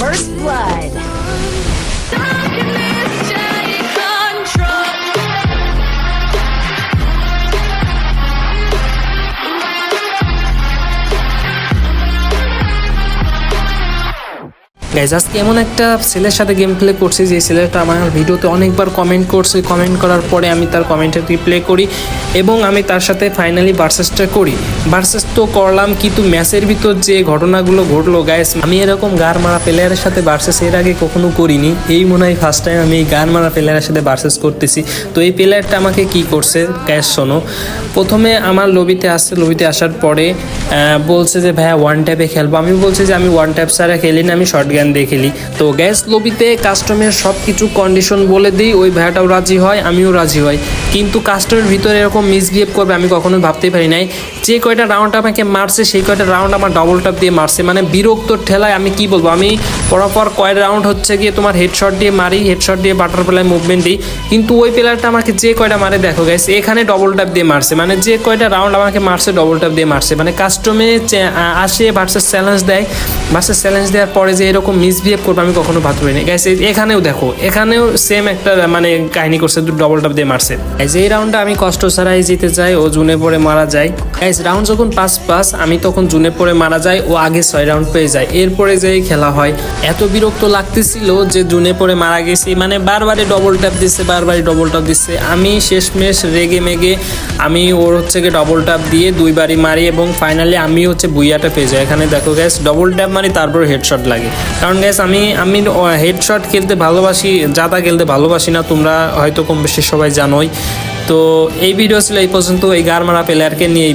First Blood. Guys আজকে এমন একটা ছেলের সাথে গেম প্লে করছি, যে ছেলেটা আমার ভিডিওতে অনেকবার কমেন্ট করছে। কমেন্ট করার পরে আমি তার কমেন্টে রিপ্লে করি এবং আমি তার সাথে ফাইনালি ভার্সেসটা করি। ভার্সেস তো করলাম, কিন্তু ম্যাচের ভিতর যে ঘটনাগুলো ঘটলো গাইস আমি এরকম গার মারা প্লেয়ারের সাথে ভার্সেস এর আগে কখনো করিনি। এই মনে হয় ফার্স্ট টাইম আমি এই গার মারা প্লেয়ারের সাথে ভার্সেস করতেছি। তো এই প্লেয়ারটা আমাকে কি করছে গ্যাস শোনো। প্রথমে আমার লবিতে আসছে লবিতে আসার পরে বলছে যে, ভাইয়া ওয়ান ট্যাপে খেলব। আমি বলছি যে, আমি ওয়ান ট্যাপ ছাড়া খেলি না, আমি শর্ট গান দিয়ে খেলি। তো গ্যাস লবিতে কাস্টমের সব কিছু কন্ডিশন বলে দিই, ওই ভাইয়াটাও রাজি হয়, আমিও রাজি হই কিন্তু কাস্টমের ভিতরে এরকম মিসবিহেভ করবে আমি কখনোই ভাবতেই পারি নাই। যে কয়টা রাউন্ড আমাকে মারছে, সেই কয়টা রাউন্ড আমার ডবল ট্যাপ দিয়ে মারছে। মানে বিরক্ত ঠেলায় আমি কি বলব? আমি পরপর কয় রাউন্ড হচ্ছে গিয়ে তোমার হেডশট দিয়ে মারি হেডশট দিয়ে বাটারফ্লাই মুভমেন্ট দিই। কিন্তু ওই প্লেয়ারটা আমাকে যে কয়টা মারে দেখো গাইস এখানে ডবল ট্যাপ দিয়ে মারছে। মানে যে কয়টা রাউন্ড আমাকে মারছে ডবল ট্যাপ দিয়ে মারছে। মানে কাস্টমে আসে ভার্সেস চ্যালেঞ্জ দেয়। ভার্সেস চ্যালেঞ্জ দেওয়ার পরে যে এরকম মিসবিহেভ করব আমি কখনো ভাবতে পারিনি গাইস এখানেও দেখো, এখানেও সেম একটা মানে কাহিনী করছে ডবল ডাব দিয়ে মারছে। এই রাউন্ডটা আমি কষ্ট ছাড়াই জিতে যাই ও জুনে পরে মারা যায় গাইস রাউন্ড যখন পাঁচ পাঁচ আমি তখন জুনে পরে মারা যায় ও আগে ছয় রাউন্ড পেয়ে যায়। এরপরে যে খেলা হয়, এত বিরক্ত লাগতেছিল যে জুনে পরে মারা গেছি। মানে বারবারই ডবল ট্যাপ দিচ্ছে বারবারই ডবল ট্যাপ দিচ্ছে আমি শেষমেশ রেগে মেগে আমি ওর হচ্ছে গিয়ে ডবল ট্যাপ দিয়ে দুইবারই মারি এবং ফাইনালি আমি হচ্ছে বুইয়াটা পেয়ে যাই। এখানে দেখো গ্যাস ডবল ট্যাপ মারি তারপর হেডশট লাগে। কারণ গ্যাস আমি আমি হেডশট খেলতে ভালোবাসি জাতা খেলতে ভালোবাসি না, তোমরা হয়তো কম বেশি সবাই জানোই। তো এই ভিডিও ছিল এই পর্যন্ত। এই গার মারা প্লেয়ারকে নিয়ে এই